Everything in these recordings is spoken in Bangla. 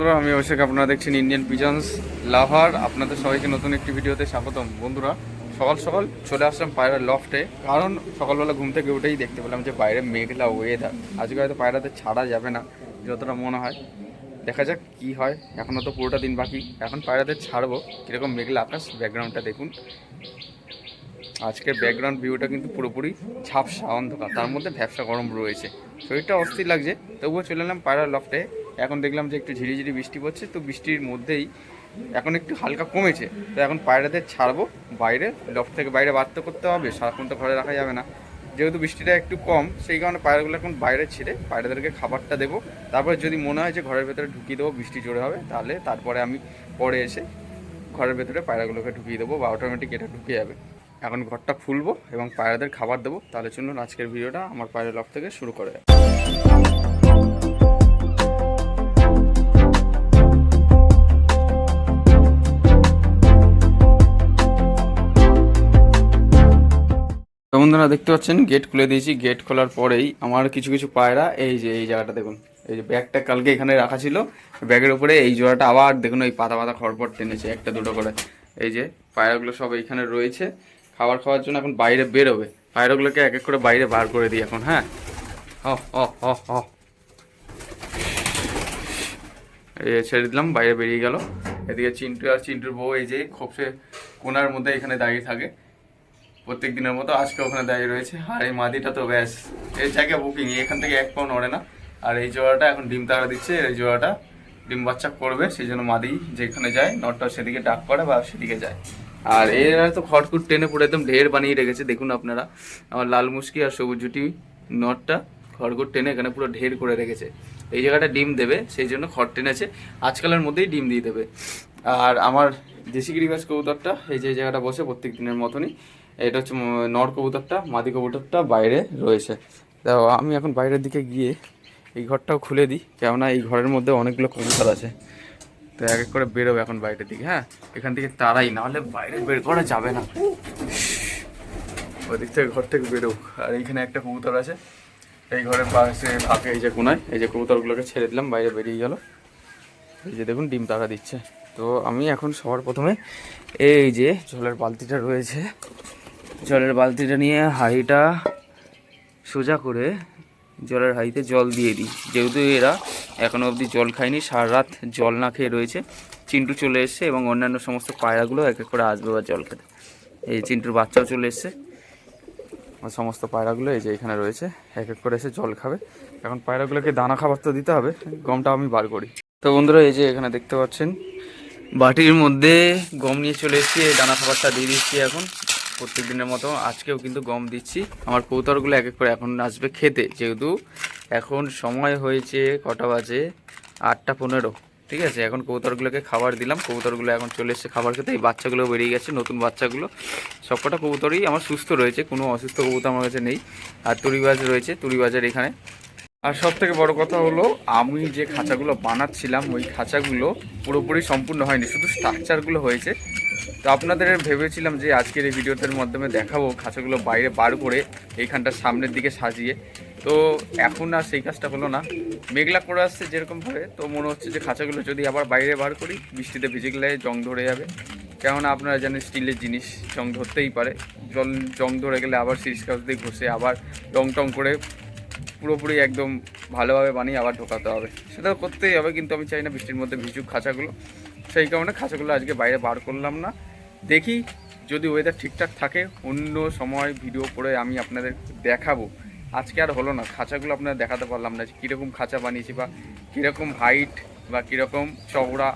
বন্ধুরা, আমি অভিষেক, আপনারা দেখছেন ইন্ডিয়ান পিজন্স লাভার আপনাদের সবাইকে নতুন একটি ভিডিওতে স্বাগতম। বন্ধুরা, সকাল সকাল চলে আসলাম পায়রার লফটে কারণ সকালবেলা ঘুম থেকে উঠেই দেখতে পেলাম যে বাইরে মেঘলা ওয়েদার আজকে হয়তো পায়রাতে ছাড়া যাবে না, যতটা মনে হয়। দেখা যাক কি হয়। এখনও তো পুরোটা দিন বাকি। এখন পায়রাতে ছাড়বো। কীরকম মেঘলা আকাশ ব্যাকগ্রাউন্ডটা দেখুন। আজকের ব্যাকগ্রাউন্ড ভিউটা কিন্তু পুরোপুরি ঝাপসা অন্ধকার। তার মধ্যে ভ্যাবসা গরম রয়েছে। শরীরটা অস্থির লাগছে, তবুও চলে এলাম পায়রার লফটে এখন দেখলাম যে একটু ঝিরিঝিরি বৃষ্টি পড়ছে, তো বৃষ্টির মধ্যেই এখন একটু হালকা কমেছে। তো এখন পায়রাদের ছাড়বো, বাইরে লফট থেকে বাইরে বাড়তে করতে হবে, সারাক্ষণ তো ঘরে রাখা যাবে না। যেহেতু বৃষ্টিটা একটু কম, সেই কারণে পায়রাগুলো এখন বাইরে ছেড়ে পায়রাদেরকে খাবারটা দেবো। তারপরে যদি মনে হয় যে ঘরের ভেতরে ঢুকিয়ে দেবো, বৃষ্টি জোরে হবে, তাহলে তারপরে আমি পরে এসে ঘরের ভেতরে পায়রাগুলোকে ঢুকিয়ে দেবো বা অটোমেটিক এটা ঢুকে যাবে। এখন ঘরটা খুলবো এবং পায়রাদের খাবার দেবো, তাহলে চলুন আজকের ভিডিওটা আমার পায়রা লফ থেকে শুরু করে বন্ধুরা দেখতে পাচ্ছেন গেট খুলে দিয়েছি। গেট খোলার পরেই আমার কিছু কিছু পায়রা, এই যে, এই জায়গাটা দেখুন, এই যে ব্যাগটা কালকে এখানে রাখা ছিল। ব্যাগের উপরে এই জোড়াটা আবার দেখুন, ওই পাতা পাতা খড়পড় টেনেছে, একটা দুটো করে। এই যে, পায়রাগুলো সব এইখানে রয়েছে। খাবার খাওয়ার জন্য এখন বাইরে বেরোবে। পায়রাগুলোকে এক এক করে বাইরে বার করে দিই এখন হ্যাঁ? এই ছেড়ে দিলাম, বাইরে বেরিয়ে গেল। এদিকে চিন্টু আর চিন্টুর বউ এই যে, খোপসে কোনার মধ্যে এখানে দাঁড়িয়ে থাকে। প্রত্যেক দিনের মতো আজকে ওখানে দাঁড়িয়ে রয়েছে। আর এই মাদিটা তো ব্যাস এই জায়গায় বুকিং এখান থেকে এক পাও নড়ে না। আর এই জোড়াটা এখন ডিম তাড়া দিচ্ছে, এই জোড়াটা ডিম বাচ্চা করবে সেই জন্য মাদি যেখানে যায়, নটটা সেদিকে ডাক করে বা সেদিকে যায়। আর এরা তো খড়কুট টেনে পুরো একদম ঢের বানিয়ে রেখেছে, দেখুন আপনারা। আমার লাল মুশকি আর সবুজ জুটি নটটা খড়কুট টেনে এখানে পুরো ঢের করে রেখেছে। এই জায়গাটা ডিম দেবে, সেই জন্য খড় টেনেছে। আজকালের মধ্যেই ডিম দিয়ে দেবে। আর আমার দেশি গিরিবাস কবুতরটা, এই যে জায়গাটা বসে প্রত্যেক দিনের মতনই। এটা হচ্ছে নর কবুতরটা, মাদি কবুতরটা বাইরে রয়েছে। তো আমি এখন বাইরের দিকে গিয়ে এই ঘরটাও খুলে দিই, কেননা এই ঘরের মধ্যে অনেকগুলো কবুতর আছে। তো এক এক করে বেরোবে এখন বাইরের দিকে হ্যাঁ? এখান থেকে তারাই না হলে বাইরে বের করা যাবে না। ওই দিক থেকে ঘর থেকে বেরো আর এইখানে একটা কবুতর আছে, এই ঘরের পাশে ফাঁকে এই যে কোনায়, এই যে কবুতরগুলোকে ছেড়ে দিলাম, বাইরে বেরিয়ে গেল। এই যে দেখুন, ডিম তারা দিচ্ছে। তো আমি এখন সবার প্রথমে এই যে জলের বালতিটা রয়েছে জলের বালতিটা নিয়ে হাঁড়িটা সোজা করে জলের হাঁড়িতে জল দিয়ে দিই। যেহেতু এরা এখনও অবধি জল খায়নি সারা রাত জল না খেয়ে রয়েছে। চিন্টু চলে এসছে এবং অন্যান্য সমস্ত পায়রাগুলো এক এক করে আসবে বা জল খেতে। এই চিন্টুর বাচ্চাও চলে এসছে। সমস্ত পায়রাগুলো এই যে এখানে রয়েছে, এক এক করে এসে জল খাবে। এখন পায়রাগুলোকে দানা খাবার তো দিতে হবে, গমটা আমি বার করি। তো বন্ধুরা, এই যে এখানে দেখতে পাচ্ছেন, বাটির মধ্যে গম নিয়ে চলে এসেছি, এই দানা খাবারটা দিয়ে দিচ্ছি এখন। প্রত্যেক দিনের মতো আজকেও কিন্তু গম দিচ্ছি। আমার কৌতরগুলো এক এক করে এখন আসবে খেতে, যেহেতু এখন সময় হয়েছে কটা বাজে? আটটা পনেরো। ঠিক আছে, এখন কবুতরগুলোকে খাবার দিলাম। কবুতরগুলো এখন চলে এসেছে খাবার খেতে। এই বাচ্চাগুলো বেরিয়ে গেছে, নতুন বাচ্চাগুলো। সবকটা কবুতরই আমার সুস্থ রয়েছে, কোনো অসুস্থ কবুতর আমার কাছে নেই। আর তুরিবাজ রয়েছে তুড়িবাজের এখানে। আর সব থেকে বড় কথা হলো, আমি যে খাঁচাগুলো বানাচ্ছিলাম, ওই খাঁচাগুলো পুরোপুরি সম্পূর্ণ হয়নি। শুধু স্ট্রাকচারগুলো হয়েছে। তো আপনাদের ভেবেছিলাম যে আজকের এই ভিডিওটার মাধ্যমে দেখাবো, খাঁচাগুলো বাইরে বার করে এইখানটার সামনের দিকে সাজিয়ে। তো এখন আর সেই কাজটা হলো না। মেঘলা করে আসছে যেরকমভাবে তো মনে হচ্ছে যে খাঁচাগুলো যদি আবার বাইরে বার করি, বৃষ্টিতে ভিজে গেলে জং ধরে যাবে। কেননা আপনারা জানেন স্টিলের জিনিস জং ধরতেই পারে। জল জং ধরে গেলে আবার সিরিজ কাজ দিয়ে ঘষে আবার রং টং করে পুরোপুরি একদম ভালোভাবে বানিয়ে আবার ঢোকাতে হবে। সেটা করতেই হবে, কিন্তু আমি চাই না বৃষ্টির মধ্যে ভিজুক খাঁচাগুলো। সেই কারণে খাঁচাগুলো আজকে বাইরে বার করলাম না। দেখি যদি ওয়েদার ঠিকঠাক থাকে, অন্য সময় ভিডিও করে আমি আপনাদের দেখাবো। আজকে আর হলো না, খাঁচাগুলো আপনারা দেখাতে পারলাম না যে কীরকম খাঁচা বানিয়েছি বা কীরকম হাইট বা কীরকম চওড়া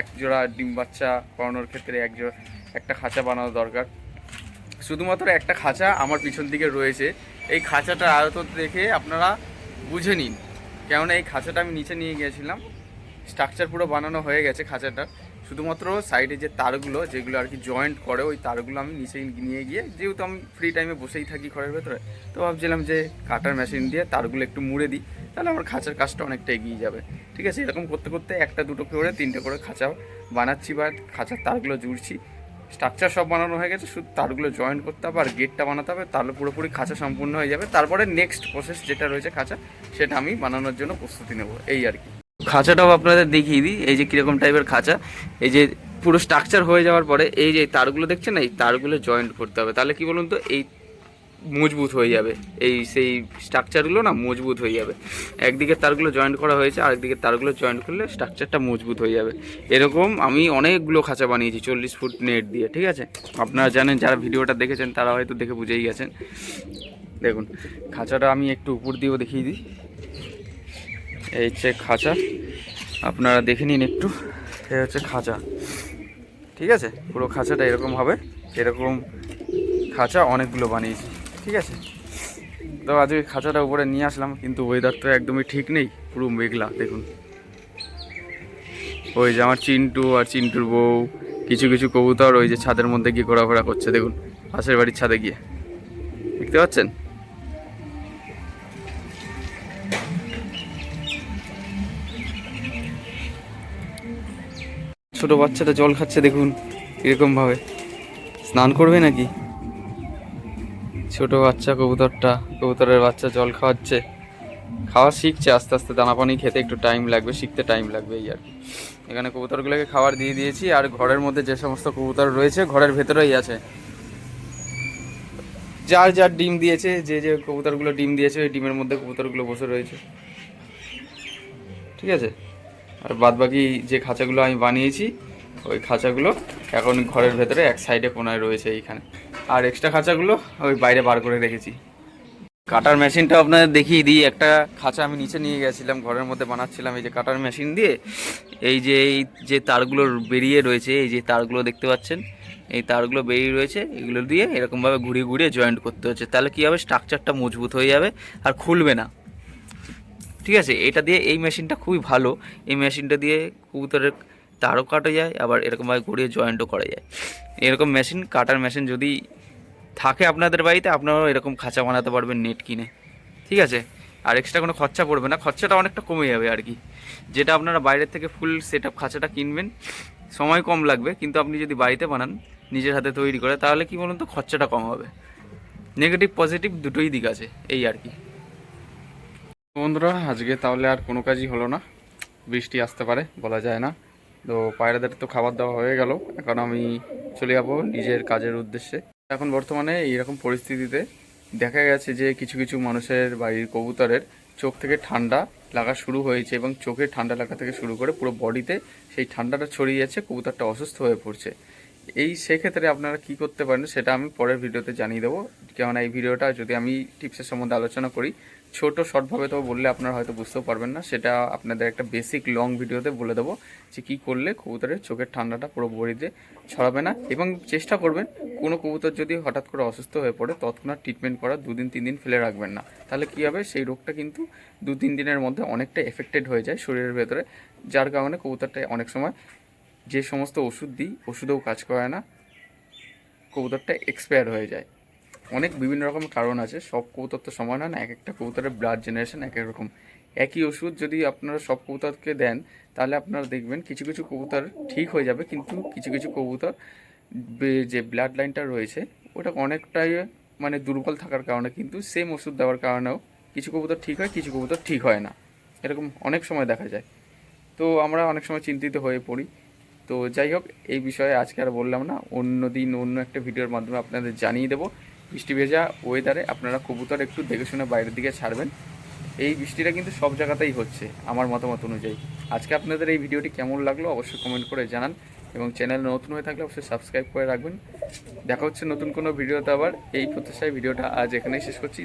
এক জোড়া ডিম বাচ্চা করানোর ক্ষেত্রে এক জোড়া একটা খাঁচা বানানো দরকার। শুধুমাত্র একটা খাঁচা আমার পিছন দিকে রয়েছে। এই খাঁচাটার আয়ত দেখে আপনারা বুঝে নিন। কেননা এই খাঁচাটা আমি নিচে নিয়ে গিয়েছিলাম। স্ট্রাকচার পুরো বানানো হয়ে গেছে খাঁচাটা। শুধুমাত্র সাইডে যে তারগুলো, যেগুলো আর কি জয়েন্ট করে, ওই তারগুলো আমি নিচে নিয়ে গিয়ে, যেহেতু আমি ফ্রি টাইমে বসেই থাকি ঘরের ভেতরে, তো ভাবছিলাম যে কাটার মেশিন দিয়ে তারগুলো একটু মুড়ে দিই, তাহলে আমার খাঁচার কাজটা অনেকটা এগিয়ে যাবে। ঠিক আছে, এরকম করতে করতে একটা দুটো করে, তিনটে করে খাঁচা বানাচ্ছি বা খাঁচার তারগুলো জুড়ছি। স্ট্রাকচার সব বানানো হয়ে গেছে, শুধু তারগুলো জয়েন করতে হবে আর গেটটা বানাতে হবে, তাহলে পুরোপুরি খাঁচা সম্পূর্ণ হয়ে যাবে। তারপরে নেক্সট প্রসেস যেটা রয়েছে খাঁচা, সেটা আমি বানানোর জন্য প্রস্তুতি নেব, এই আর কি। খাঁচাটাও আপনাদের দেখিয়ে দিই, এই যে কীরকম টাইপের খাঁচা, এই যে পুরো স্ট্রাকচার হয়ে যাওয়ার পরে এই যে তারগুলো দেখছেন এই তারগুলো জয়েন্ট করতে হবে। তাহলে কি বলুন তো, এই মজবুত হয়ে যাবে। এই সেই স্ট্রাকচারগুলো না মজবুত হয়ে যাবে। একদিকে তারগুলো জয়েন্ট করা হয়েছে, আরেকদিকে তারগুলো জয়েন্ট করলে স্ট্রাকচারটা মজবুত হয়ে যাবে। এরকম আমি অনেকগুলো খাঁচা বানিয়েছি চল্লিশ ফুট নেট দিয়ে, ঠিক আছে? আপনারা জানেন, যারা ভিডিওটা দেখেছেন, তারা হয়তো দেখে বুঝেই গেছেন। দেখুন, খাঁচাটা আমি একটু উপর দিয়েও দেখিয়ে দিই। এই হচ্ছে খাঁচা, আপনারা দেখে নিন একটু। এই হচ্ছে খাঁচা। ঠিক আছে? পুরো খাঁচাটা এরকম হবে। এরকম খাঁচা অনেকগুলো বানিয়েছি। ঠিক আছে? তো আজকে খাঁচাটা উপরে নিয়ে আসলাম, কিন্তু ওয়েদার তো একদমই ঠিক নেই, পুরো মেঘলা, দেখুন। ওই যে আমার চিন্টু আর চিন্টুর বউ, কিছু কিছু কবুতর ওই যে ছাদের মধ্যে গিয়ে ঘোরাফেরা করছে, দেখুন, পাশের বাড়ির ছাদে গিয়ে। দেখতে পাচ্ছেন? ছোট বাচ্চাটা জল খাচ্ছে, দেখুন এরকম ভাবে স্নান করবে নাকি? ছোট বাচ্চা কবুতরটা, কবুতরের বাচ্চা জল খাওয়াচ্ছে। খাওয়া শিখছে, আস্তে আস্তে দানা পানি খেতে একটু টাইম লাগবে, শিখতে টাইম লাগবে এই আর কি। এখানে কবুতরগুলোকে খাবার দিয়ে দিয়েছি, আর ঘরের মধ্যে যে সমস্ত কবুতর রয়েছে, ঘরের ভেতরেই আছে। যার যার ডিম দিয়েছে, যে যে কবুতরগুলো ডিম দিয়েছে, ওই ডিমের মধ্যে কবুতরগুলো বসে রয়েছে। ঠিক আছে? আর বাদবাকি যে খাঁচাগুলো আমি বানিয়েছি ওই খাঁচাগুলো এখন ঘরের ভেতরে এক সাইডে কোনায় রয়েছে এইখানে। আর এক্সট্রা খাঁচাগুলো ওই বাইরে বার করে রেখেছি। কাটার মেশিনটা আপনাদের দেখিয়ে দিই। একটা খাঁচা আমি নিচে নিয়ে গেছিলাম, ঘরের মধ্যে বানাচ্ছিলাম। এই যে কাটার মেশিন দিয়ে এই যে এই যে তারগুলো বেরিয়ে রয়েছে, এই যে তারগুলো দেখতে পাচ্ছেন, এই তারগুলো বেরিয়ে রয়েছে, এগুলো দিয়ে এরকমভাবে ঘুরিয়ে ঘুরিয়ে জয়েন্ট করতে হচ্ছে। তাহলে কী হবে? স্ট্রাকচারটা মজবুত হয়ে যাবে আর খুলবে না। ঠিক আছে? এটা দিয়ে এই মেশিনটা খুবই ভালো। এই মেশিনটা দিয়ে কবুতরের তারও কাটা যায়, আবার এরকমভাবে ঘুরিয়ে জয়েন্টও করা যায়। এরকম মেশিন কাটার মেশিন যদি থাকে আপনাদের বাড়িতে, আপনারাও এরকম খাঁচা বানাতে পারবেন নেট কিনে। ঠিক আছে? আর এক্সট্রা কোনো খরচা পড়বে না। খরচাটা অনেকটা কমে যাবে আর কি। যেটা আপনারা বাইরের থেকে ফুল সেট আপ খাঁচাটা কিনবেন, সময় কম লাগবে। কিন্তু আপনি যদি বাড়িতে বানান, নিজের হাতে তৈরি করে, তাহলে কি বলুন তো, খরচাটা কম হবে। নেগেটিভ পজিটিভ দুটোই দিক আছে, এই আর কি। বন্ধুরা, আজকে তাহলে আর কোনো কাজই হলো না। বৃষ্টি আসতে পারে, বলা যায় না। তো পায়রাদের তো খাবার দেওয়া হয়ে গেল। এখন আমি চলে যাব নিজের কাজের উদ্দেশ্যে। এখন বর্তমানে এইরকম পরিস্থিতিতে দেখা গেছে যে কিছু কিছু মানুষের বাড়ির কবুতরের চোখ থেকে ঠান্ডা লাগা শুরু হয়েছে এবং চোখে ঠান্ডা লাগা থেকে শুরু করে পুরো বডিতে সেই ঠান্ডাটা ছড়িয়ে যাচ্ছে, কবুতরটা অসুস্থ হয়ে পড়ছে। এই সেক্ষেত্রে আপনারা কি করতে পারেন সেটা আমি পরের ভিডিওতে জানিয়ে দেবো। কেননা এই ভিডিওটা যদি আমি টিপসের সম্বন্ধে আলোচনা করি ছোট, শর্টভাবে তো বললে আপনারা হয়তো বুঝতেও পারবেন না। সেটা আপনাদের একটা বেসিক লং ভিডিওতে বলে দেবো যে কী করলে কবুতরের চোখের ঠান্ডাটা পুরো বডিতে ছড়াবে না। এবং চেষ্টা করবেন, কোনো কবুতর যদি হঠাৎ করে অসুস্থ হয়ে পড়ে, তৎক্ষণাৎ ট্রিটমেন্ট করা দুদিন, তিন দিন ফেলে রাখবেন না। তাহলে কী হবে? সেই রোগটা কিন্তু দু তিন দিনের মধ্যে অনেকটা এফেক্টেড হয়ে যায় শরীরের ভেতরে। যার কারণে কবুতরটা অনেক সময় যে সমস্ত ওষুধ দিই, ওষুধেও কাজ করে না, কবুতরটা এক্সপায়ার হয়ে যায়। অনেক বিভিন্ন রকম কারণ আছে। সব কবুতর তো সমান হয় না, এক একটা কবুতরের ব্লাড জেনারেশন এক এক রকম। একই ওষুধ যদি আপনারা সব কবুতরকে দেন, তাহলে আপনারা দেখবেন কিছু কিছু কবুতর ঠিক হয়ে যাবে, কিন্তু কিছু কিছু কবুতর যে ব্লাড লাইনটা রয়েছে, ওটা অনেকটাই মানে দুর্বল থাকার কারণে কিন্তু সেম ওষুধ দেওয়ার কারণেও কিছু কবুতর ঠিক হয়, কিছু কবুতর ঠিক হয় না। এরকম অনেক সময় দেখা যায়। তো আমরা অনেক সময় চিন্তিত হয়ে পড়ি। তো যাই হোক, এই বিষয়ে আজকে আর বললাম না। অন্য দিন অন্য একটা ভিডিওর মাধ্যমে আপনাদের জানিয়ে দেবো। বৃষ্টি ভেজা ওয়েদারে আপনারা কবুতর একটু দেখে শুনে বাইরের দিকে ছাড়বেন। এই বৃষ্টিটা কিন্তু সব জায়গাতেই হচ্ছে, আমার মতামত অনুযায়ী। আজকে আপনাদের এই ভিডিওটি কেমন লাগল অবশ্যই কমেন্ট করে জানান এবং চ্যানেল নতুন হয়ে থাকলে অবশ্যই সাবস্ক্রাইব করে রাখবেন। দেখা হচ্ছে নতুন কোনো ভিডিওতে আবার। এই প্রত্যাশায় ভিডিওটা আজ এখানেই শেষ করছি।